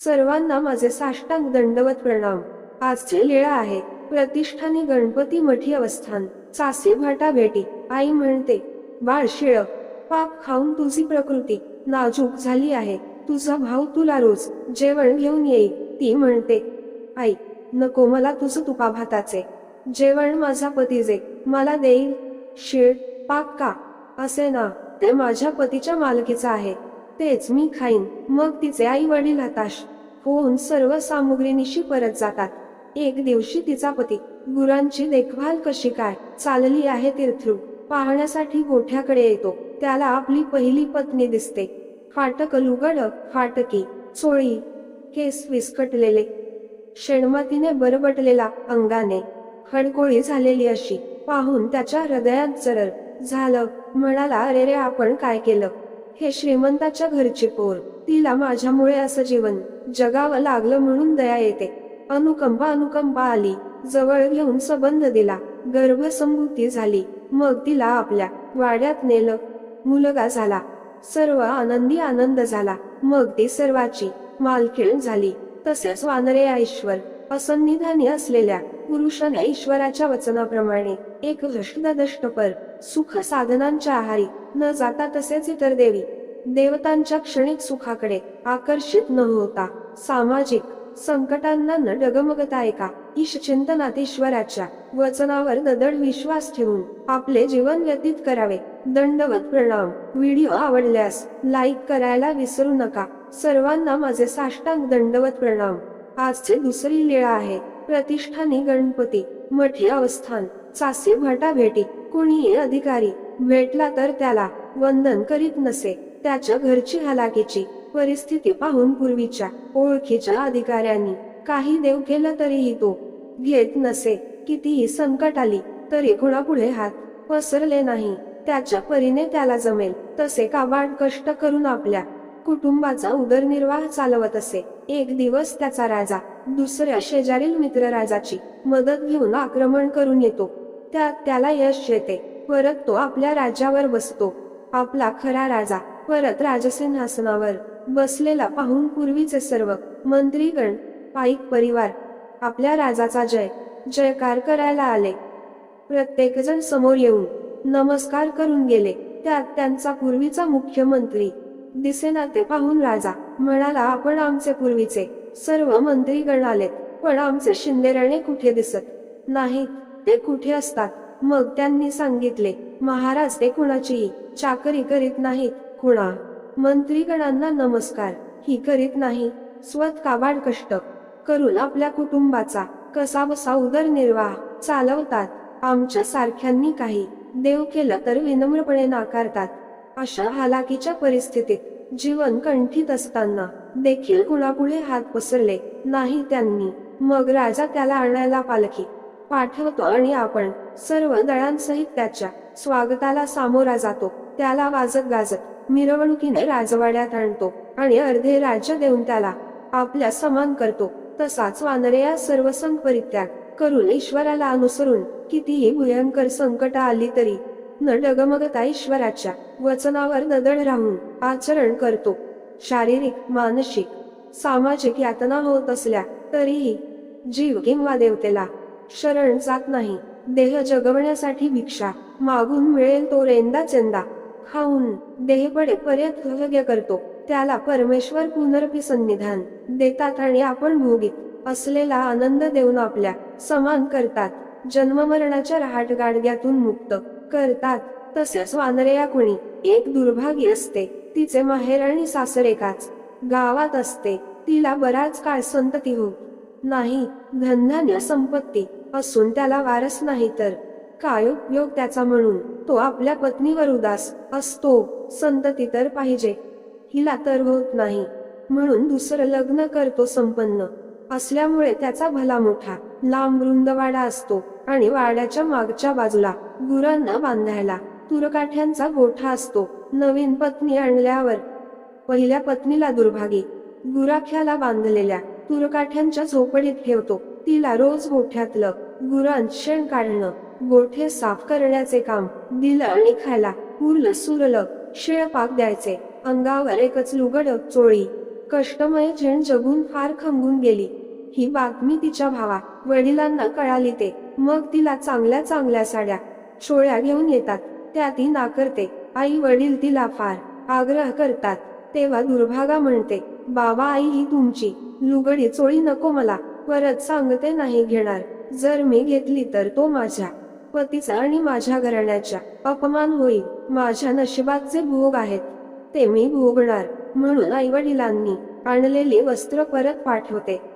सर्वांना माझे साष्टांग दंडवत प्रणाम. आजचे लीळा आहे. प्रतिष्ठानी गणपती मठी अवस्थान. चासे भाटा भेटी. आई म्हणते बाळ शिळ. पाप खाऊन तुझी प्रकृती. नाजूक झाली आहे. तुझा भाऊ तुला रोज जेवण घेऊन येईल. ती म्हणते आई नको मला तुझं तुपा भाताचे जेवण माझा पती जे मला देईल. शिळ पाक का? असे ना. ते माझ्या पतीच्या मालकीचं आहे. तेच मी खाईन. मग तिचे आई वडील हताश होऊन सर्व सामुग्रीनिशी परत जातात. एक दिवशी तिचा पती गुरांची देखभाल कशी काय? चालली आहे तीर्थरू पाहण्यासाठी गोठ्याकडे येतो. त्याला आपली पहिली पत्नी दिसते. फाटक लुगड फाटकी चोळी केस विस्कटलेले. शेणमतीने बरबटलेला अंगाने. खडकोळी झालेली अशी. पाहून त्याच्या हृदयात जरर झालं. म्हणाला अरे रे आपण काय केलं? हे श्रीमंताच्या घरची पोर तिला माझ्यामुळे असं जीवन जगावं लागलं म्हणून दया येते. अनुकंपा अनुकंपा आली. जवळ घेऊन संबंध दिला. गर्भसंभूती झाली. मग तिला आपल्या वाड्यात नेलं. मुलगा झाला. सर्व आनंदी आनंद झाला. मग ती सर्वाची मालकीण झाली. तसेच वानरे ऐश्वर असन्निधानी असलेल्या पुरुषाने ईश्वराच्या वचनाप्रमाणे एक दष्टपर सुख साधनांच्या आहारी न जाता तसेच इतर देवी देवतांच्या क्षणिक सुखाकडे आकर्षित न होता सामाजिक संकटांना न डगमगता एका ईश चिंतनात ईश्वराच्या वचनावर ददड विश्वास ठेवून आपले जीवन व्यतीत करावे. दंडवत प्रणाम. व्हिडिओ आवडल्यास लाईक करायला विसरू नका. सर्वांना माझे साष्टांग दंडवत प्रणाम. आजचे दुसरी लीळा आहे. प्रतिष्ठानी गणपती मठी अवस्थान चासी भाटा भेटी कोणीही अधिकारी भेटला तर त्याला वंदन करीत नसे. त्याच्या घरची हलाकीची परिस्थिती पाहून पूर्वीच्या ओळखीच्या अधिकाऱ्यांनी काही देव केलं तरीही तो घेत नसे. कितीही संकट आली तरी कुणापुढे हात पसरले नाही. त्याच्या परीने त्याला जमेल तसे काबाड कष्ट करून आपल्या कुटुंबाचा उदरनिर्वाह चालवत असे. एक दिवस त्याचा राजा दुसऱ्या शेजारील मित्र राजाची मदत घेऊन आक्रमण करून येतो. त्यात त्याला यश येते. परत तो आपल्या राज्यावर बसतो. आपला खरा राजा परत राजसिंहासनावर बसलेला पाहून पूर्वीचे सर्व मंत्रीगण पाईक परिवार आपल्या राजाचा जय जयकार करायला आले. प्रत्येकजण समोर येऊन नमस्कार करून गेले. त्यात त्यांचा पूर्वीचा मुख्यमंत्री दिसेना ते पाहून राजा. म्हणाला आपण आमचे पूर्वीचे सर्व मंत्रीगण आलेत पण आमचे शिंदेराणे कुठे दिसत? नाहीत ते कुठे असतात? मग त्यांनी सांगितले महाराज ते कुणाचीही चाकरी करीत नाहीत कुणा? मंत्रीगणांना नमस्कार ही करीत नाही. स्वत काबाड कष्ट करून आपल्या कुटुंबाचा कसा बसा उदरनिर्वाह चालवतात. आमच्या सारख्यांनी काही देव केलं तर विनम्रपणे नाकारतात. अशा हालाकीच्या परिस्थितीत जीवन कंठीत असताना देखील कुणापुढे हात पसरले नाही त्यांनी. मग राजा त्याला आणायला पालखी पाठवतो आणि आपण सर्व दळांसहित त्याच्या स्वागताला सामोरा जातो. त्याला वाजत गाजत मिरवणुकीने राजवाड्यात आणतो आणि अर्धे राज्य देऊन त्याला आपल्या समान करतो. तसाच वानरे या सर्व संघ परित्याग करून ईश्वराला अनुसरून कितीही भयंकर संकट आली तरी न डगमगता ईश्वराच्या वचनावर नदळ राहून आचरण करतो. शारीरिक मानसिक सामाजिक यातना होत असल्या तरीही जीव किंवा देवतेला शरण जात नाही. देह जगवण्यासाठी भिक्षा मागून मिळेल तो रेंदा चेंदा खाऊन देहपडे पर्यंत योग्य करतो. त्याला परमेश्वर पुनरपी सन्निधान देतात आणि आपण भोगीत असलेला आनंद देऊन आपल्या समान करतात. जन्ममरणाच्या रहाट गाडग्यातून मुक्त करतात. तसेच वानरया कुणी एक दुर्भागी असते तिचे माहेर आणि सासरे काच गावात असते तिला बराच काळ संतती हो. नाही धनधान्य संपत्ती असून त्याला वारस नाही तर काय उपयोग त्याचा म्हणून तो आपल्या पत्नीवर उदास असतो संतती तर पाहिजे. हिला तर होत नाही. म्हणून दुसरं लग्न करतो संपन्न. असल्यामुळे त्याचा भला मोठा लांब रुंदवाडा असतो. आणि वाड्याच्या मागच्या बाजूला गुरांना बांधायला तुरकाठ्यांचा गोठा असतो. नवीन पत्नी आणल्यावर पहिल्या पत्नीला दुर्भागी गुराख्याला बांधलेल्या तुरकाठ्यांच्या झोपडीत ठेवतो. तिला रोज गोठ्यातलं गुरांत शेण काढणं गोठे साफ करण्याचे काम दिलं आणि खायला उरलं सुरलं शिळपाक द्यायचे. अंगावर एकच लुगड चोळी कष्टमय झेण जगून फार खंगून गेली. ही बातमी तिच्या भावा वडिलांना कळाली ते. मग तिला चांगल्या चांगल्या साड्या चोळ्या घेऊन येतात. त्या ती नाकारते. आई वडील तिला फार आग्रह करतात. तेव्हा दुर्भागा म्हणते बाबा आई ही तुमची. लुगडी चोळी नको मला. परत सांगते नाही घेणार. जर मी घेतली तर तो माझ्या पतीचा आणि माझ्या घराण्याच्या अपमान होईल. माझ्या नशिबात जे भोग आहेत. ते मी भोगणार. म्हणून आई वडिलांनी आणलेली वस्त्र परत पाठवते.